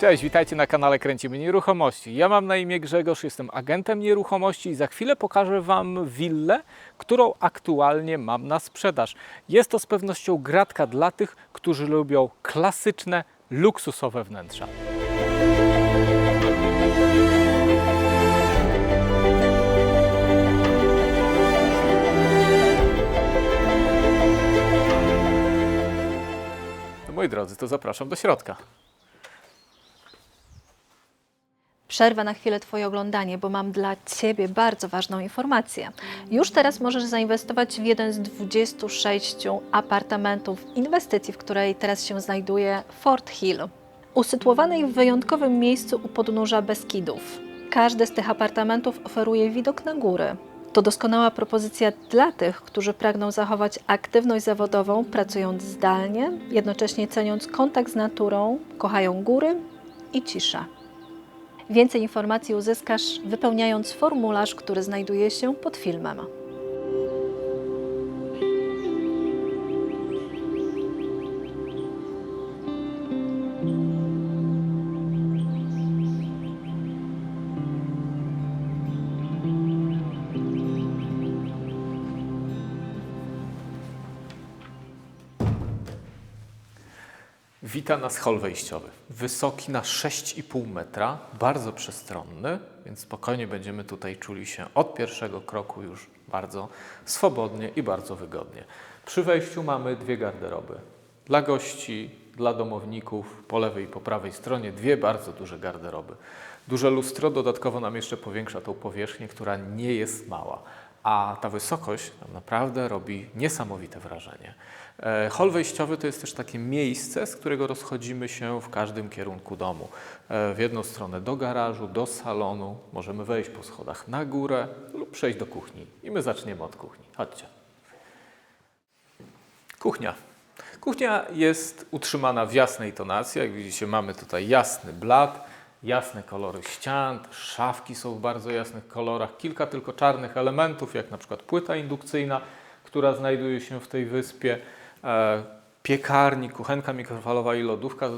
Cześć, witajcie na kanale Kręcimy Nieruchomości. Ja mam na imię Grzegorz, jestem agentem nieruchomości i za chwilę pokażę Wam willę, którą aktualnie mam na sprzedaż. Jest to z pewnością gratka dla tych, którzy lubią klasyczne, luksusowe wnętrza. Moi drodzy, to zapraszam do środka. Przerwę na chwilę Twoje oglądanie, bo mam dla Ciebie bardzo ważną informację. Już teraz możesz zainwestować w jeden z 26 apartamentów inwestycji, w której teraz się znajduje Fort Hill. Usytuowanej w wyjątkowym miejscu u podnóża Beskidów. Każdy z tych apartamentów oferuje widok na góry. To doskonała propozycja dla tych, którzy pragną zachować aktywność zawodową, pracując zdalnie, jednocześnie ceniąc kontakt z naturą, kochają góry i ciszę. Więcej informacji uzyskasz wypełniając formularz, który znajduje się pod filmem. Wita nas hol wejściowy. Wysoki na 6,5 metra, bardzo przestronny, więc spokojnie będziemy tutaj czuli się od pierwszego kroku już bardzo swobodnie i bardzo wygodnie. Przy wejściu mamy dwie garderoby. Dla gości, dla domowników, po lewej i po prawej stronie dwie bardzo duże garderoby. Duże lustro dodatkowo nam jeszcze powiększa tą powierzchnię, która nie jest mała a ta wysokość naprawdę robi niesamowite wrażenie. E, Hol wejściowy to jest też takie miejsce, z którego rozchodzimy się w każdym kierunku domu. E, W jedną stronę do garażu, do salonu, możemy wejść po schodach na górę lub przejść do kuchni. I my zaczniemy od kuchni. Chodźcie. Kuchnia. Kuchnia jest utrzymana w jasnej tonacji. Jak widzicie, mamy tutaj jasny blat, jasne kolory ścian, szafki są w bardzo jasnych kolorach, kilka tylko czarnych elementów, jak na przykład płyta indukcyjna, która znajduje się w tej wyspie, e, piekarnik, kuchenka mikrofalowa i lodówka e,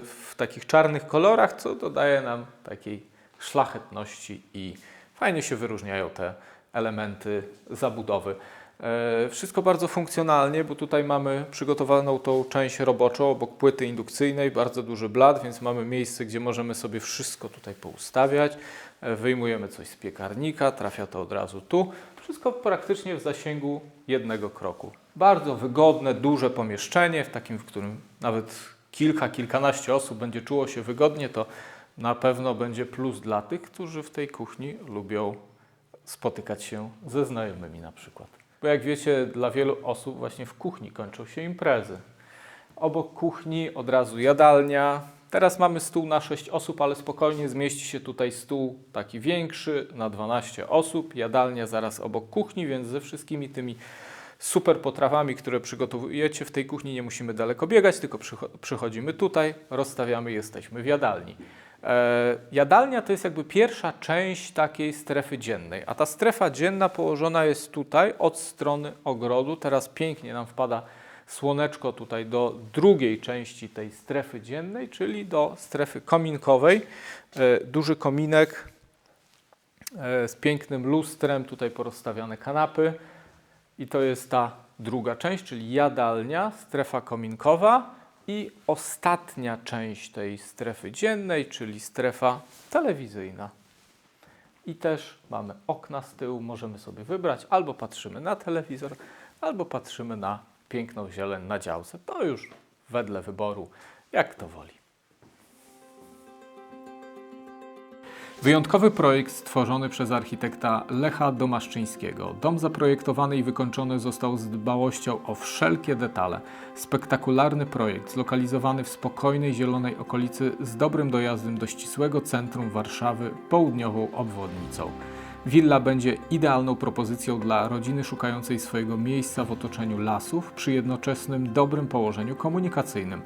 w takich czarnych kolorach, co dodaje nam takiej szlachetności i fajnie się wyróżniają te elementy zabudowy. E, Wszystko bardzo funkcjonalnie, bo tutaj mamy przygotowaną tą część roboczą obok płyty indukcyjnej, bardzo duży blat, więc mamy miejsce, gdzie możemy sobie wszystko tutaj poustawiać. E, Wyjmujemy coś z piekarnika, trafia to od razu tu. Wszystko praktycznie w zasięgu jednego kroku. Bardzo wygodne, duże pomieszczenie, w takim, w którym nawet kilka, kilkanaście osób będzie czuło się wygodnie, to na pewno będzie plus dla tych, którzy w tej kuchni lubią spotykać się ze znajomymi na przykład. Bo jak wiecie, dla wielu osób właśnie w kuchni kończą się imprezy. Obok kuchni od razu jadalnia. Teraz mamy stół na 6 osób, ale spokojnie zmieści się tutaj stół taki większy na 12 osób. Jadalnia zaraz obok kuchni, więc ze wszystkimi tymi super potrawami, które przygotowujecie w tej kuchni nie musimy daleko biegać, tylko przycho- przychodzimy tutaj, rozstawiamy, jesteśmy w jadalni. E, jadalnia to jest jakby pierwsza część takiej strefy dziennej, a ta strefa dzienna położona jest tutaj od strony ogrodu. Teraz pięknie nam wpada słoneczko tutaj do drugiej części tej strefy dziennej, czyli do strefy kominkowej. E, duży kominek e, z pięknym lustrem, tutaj porozstawiane kanapy. I to jest ta druga część, czyli jadalnia, strefa kominkowa i ostatnia część tej strefy dziennej, czyli strefa telewizyjna. I też mamy okna z tyłu, możemy sobie wybrać albo patrzymy na telewizor, albo patrzymy na piękną zieleń na działce. To już wedle wyboru, jak kto woli. Wyjątkowy projekt stworzony przez architekta Lecha Domaszczyńskiego. Dom zaprojektowany i wykończony został z dbałością o wszelkie detale. Spektakularny projekt zlokalizowany w spokojnej, zielonej okolicy z dobrym dojazdem do ścisłego centrum Warszawy południową obwodnicą. Willa będzie idealną propozycją dla rodziny szukającej swojego miejsca w otoczeniu lasów przy jednoczesnym dobrym położeniu komunikacyjnym.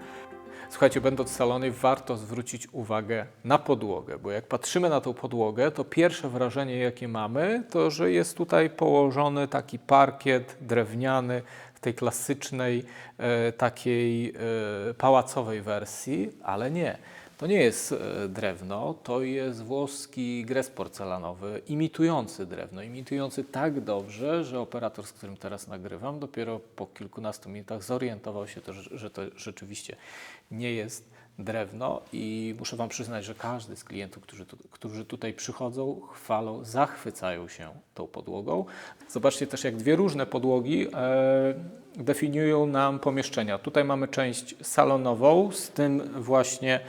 Słuchajcie, będąc w salonie, warto zwrócić uwagę na podłogę, bo jak patrzymy na tą podłogę, to pierwsze wrażenie, jakie mamy, to że jest tutaj położony taki parkiet drewniany w tej klasycznej, e, takiej e, pałacowej wersji, ale nie. To nie jest e, drewno, to jest włoski gres porcelanowy, imitujący drewno, imitujący tak dobrze, że operator, z którym teraz nagrywam, dopiero po kilkunastu minutach zorientował się, to, że to rzeczywiście nie jest drewno i muszę Wam przyznać, że każdy z klientów, którzy, tu, którzy tutaj przychodzą, chwalą, zachwycają się tą podłogą. Zobaczcie też, jak dwie różne podłogi e, definiują nam pomieszczenia. Tutaj mamy część salonową z tym właśnie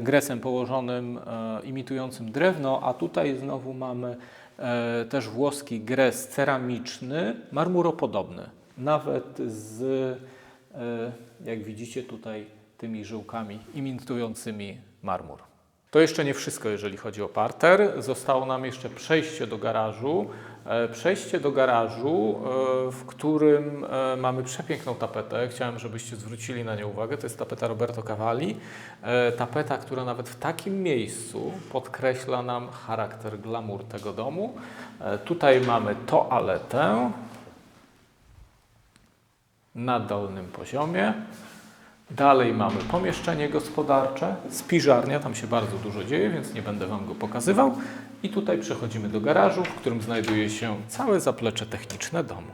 gresem położonym, e, imitującym drewno, a tutaj znowu mamy e, też włoski gres ceramiczny, marmuropodobny. Nawet z, e, jak widzicie tutaj, tymi żyłkami imitującymi marmur. To jeszcze nie wszystko, jeżeli chodzi o parter. Zostało nam jeszcze przejście do garażu. E, Przejście do garażu, e, w którym e, mamy przepiękną tapetę. Chciałem, żebyście zwrócili na nią uwagę. To jest tapeta Roberto Cavalli. Tapeta, która nawet w takim miejscu podkreśla nam charakter glamour tego domu. Tutaj mamy toaletę na dolnym poziomie. Dalej mamy pomieszczenie gospodarcze, spiżarnia, tam się bardzo dużo dzieje, więc nie będę Wam go pokazywał. I tutaj przechodzimy do garażu, w którym znajduje się całe zaplecze techniczne domu.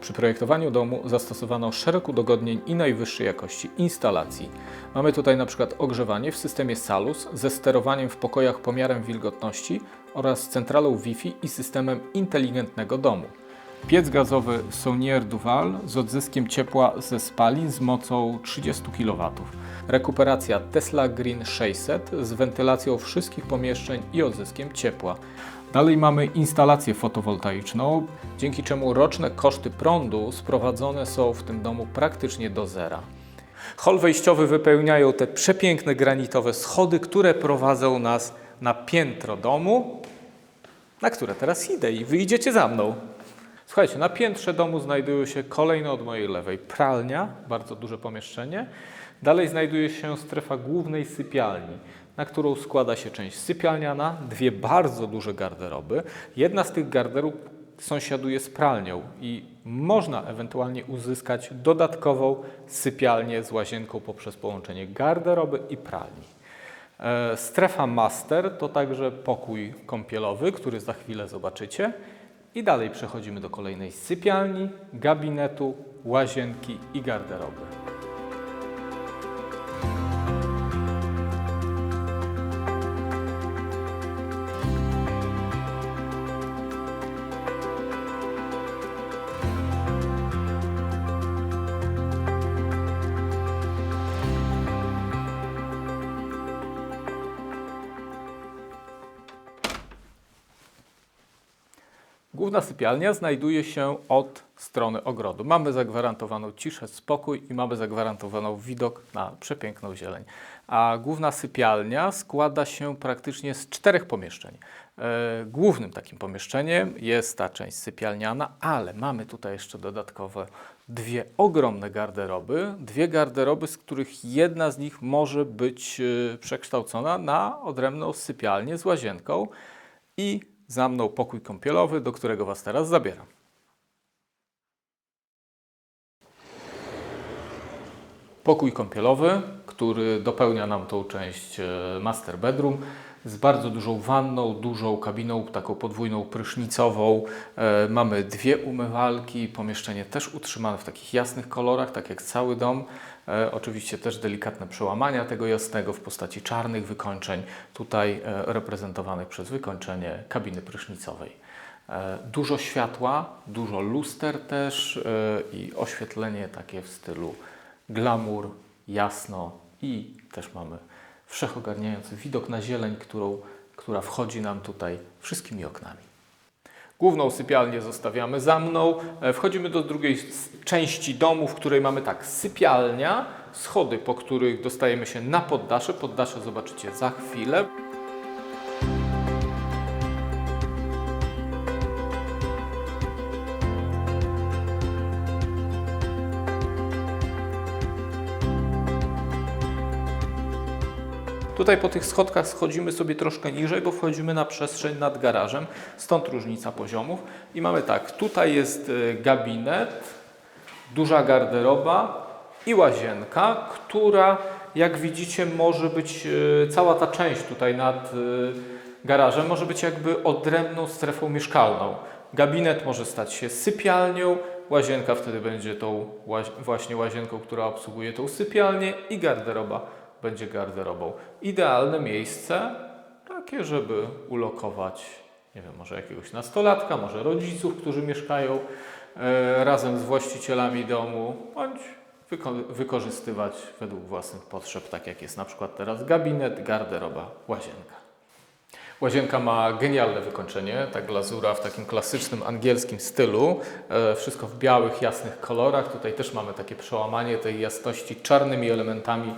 Przy projektowaniu domu zastosowano szereg udogodnień i najwyższej jakości instalacji. Mamy tutaj na przykład ogrzewanie w systemie Salus ze sterowaniem w pokojach pomiarem wilgotności oraz centralą Wi-Fi i systemem inteligentnego domu. Piec gazowy Saunier Duval z odzyskiem ciepła ze spalin z mocą 30 kW. Rekuperacja Tesla Green 600 z wentylacją wszystkich pomieszczeń i odzyskiem ciepła. Dalej mamy instalację fotowoltaiczną, dzięki czemu roczne koszty prądu sprowadzone są w tym domu praktycznie do zera. Hol wejściowy wypełniają te przepiękne granitowe schody, które prowadzą nas na piętro domu, na które teraz idę i wyjdziecie za mną. Słuchajcie, na piętrze domu znajduje się kolejno od mojej lewej pralnia, bardzo duże pomieszczenie. Dalej znajduje się strefa głównej sypialni, na którą składa się część sypialniana, dwie bardzo duże garderoby. Jedna z tych garderób sąsiaduje z pralnią i można ewentualnie uzyskać dodatkową sypialnię z łazienką poprzez połączenie garderoby i pralni. E, Strefa master to także pokój kąpielowy, który za chwilę zobaczycie. I dalej przechodzimy do kolejnej sypialni, gabinetu, łazienki i garderoby. Główna sypialnia znajduje się od strony ogrodu. Mamy zagwarantowaną ciszę, spokój i mamy zagwarantowaną widok na przepiękną zieleń. A główna sypialnia składa się praktycznie z czterech pomieszczeń. E, Głównym takim pomieszczeniem jest ta część sypialniana, ale mamy tutaj jeszcze dodatkowe dwie ogromne garderoby. Dwie garderoby, z których jedna z nich może być e, przekształcona na odrębną sypialnię z łazienką i za mną pokój kąpielowy, do którego Was teraz zabieram. Pokój kąpielowy, który dopełnia nam tą część e, master bedroom z bardzo dużą wanną, dużą kabiną, taką podwójną prysznicową. E, Mamy dwie umywalki, pomieszczenie też utrzymane w takich jasnych kolorach, tak jak cały dom. E, Oczywiście też delikatne przełamania tego jasnego w postaci czarnych wykończeń, tutaj e, reprezentowanych przez wykończenie kabiny prysznicowej. Dużo światła, dużo luster też i oświetlenie takie w stylu glamour, jasno i też mamy wszechogarniający widok na zieleń, którą, która wchodzi nam tutaj wszystkimi oknami. Główną sypialnię zostawiamy za mną. E, Wchodzimy do drugiej części domu, w której mamy tak, sypialnia, schody, po których dostajemy się na poddasze. Poddasze zobaczycie za chwilę. Tutaj po tych schodkach schodzimy sobie troszkę niżej, bo wchodzimy na przestrzeń nad garażem, stąd różnica poziomów. I mamy tak, tutaj jest e, gabinet, duża garderoba i łazienka, która jak widzicie, może być e, cała ta część tutaj nad e, garażem, może być jakby odrębną strefą mieszkalną. Gabinet może stać się sypialnią, łazienka wtedy będzie tą właśnie łazienką, która obsługuje tą sypialnię i garderoba będzie garderobą. Idealne miejsce takie, żeby ulokować, nie wiem, może jakiegoś nastolatka, może rodziców, którzy mieszkają e, razem z właścicielami domu, bądź wyko- wykorzystywać według własnych potrzeb, tak jak jest na przykład teraz gabinet, garderoba, łazienka. Łazienka ma genialne wykończenie, ta glazura w takim klasycznym angielskim stylu, e, wszystko w białych, jasnych kolorach. Tutaj też mamy takie przełamanie tej jasności czarnymi elementami,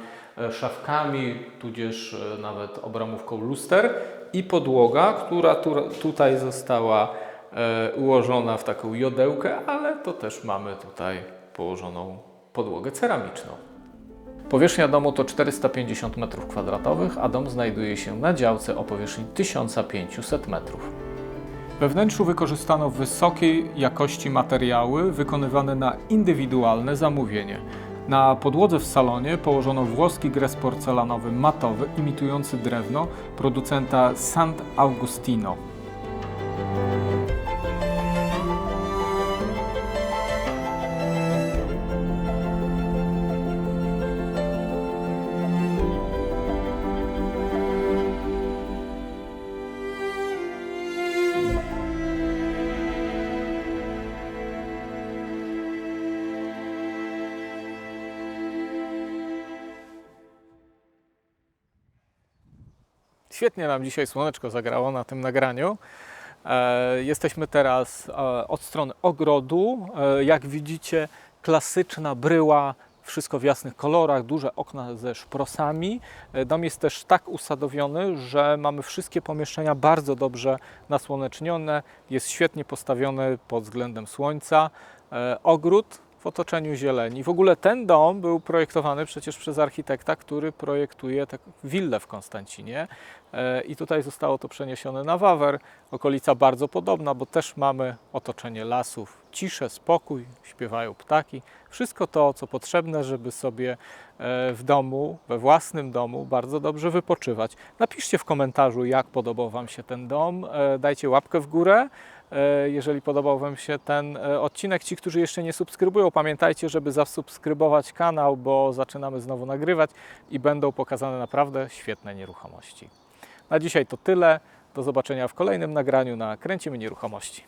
szafkami, tudzież e, nawet obramówką luster i podłoga, która tu, tutaj została e, ułożona w taką jodełkę, ale to też mamy tutaj położoną podłogę ceramiczną. Powierzchnia domu to 450 m2, a dom znajduje się na działce o powierzchni 1500 m2. We wnętrzu wykorzystano wysokiej jakości materiały wykonywane na indywidualne zamówienie. Na podłodze w salonie położono włoski gres porcelanowy matowy imitujący drewno producenta Sant Augustino. Świetnie nam dzisiaj słoneczko zagrało na tym nagraniu. E, jesteśmy teraz e, od strony ogrodu. E, jak widzicie, klasyczna bryła, wszystko w jasnych kolorach, duże okna ze szprosami. Dom jest też tak usadowiony, że mamy wszystkie pomieszczenia bardzo dobrze nasłonecznione. Jest świetnie postawiony pod względem słońca. Ogród w otoczeniu zieleni. W ogóle ten dom był projektowany przecież przez architekta, który projektuje tak willę w Konstancinie. E, I tutaj zostało to przeniesione na Wawer. Okolica bardzo podobna, bo też mamy otoczenie lasów, ciszę, spokój, śpiewają ptaki. Wszystko to, co potrzebne, żeby sobie e, w domu, we własnym domu bardzo dobrze wypoczywać. Napiszcie w komentarzu, jak podobał Wam się ten dom. E, Dajcie łapkę w górę. E, Jeżeli podobał Wam się ten e, odcinek, ci, którzy jeszcze nie subskrybują, pamiętajcie, żeby zasubskrybować kanał, bo zaczynamy znowu nagrywać i będą pokazane naprawdę świetne nieruchomości. Na dzisiaj to tyle. Do zobaczenia w kolejnym nagraniu na Kręcimy Nieruchomości.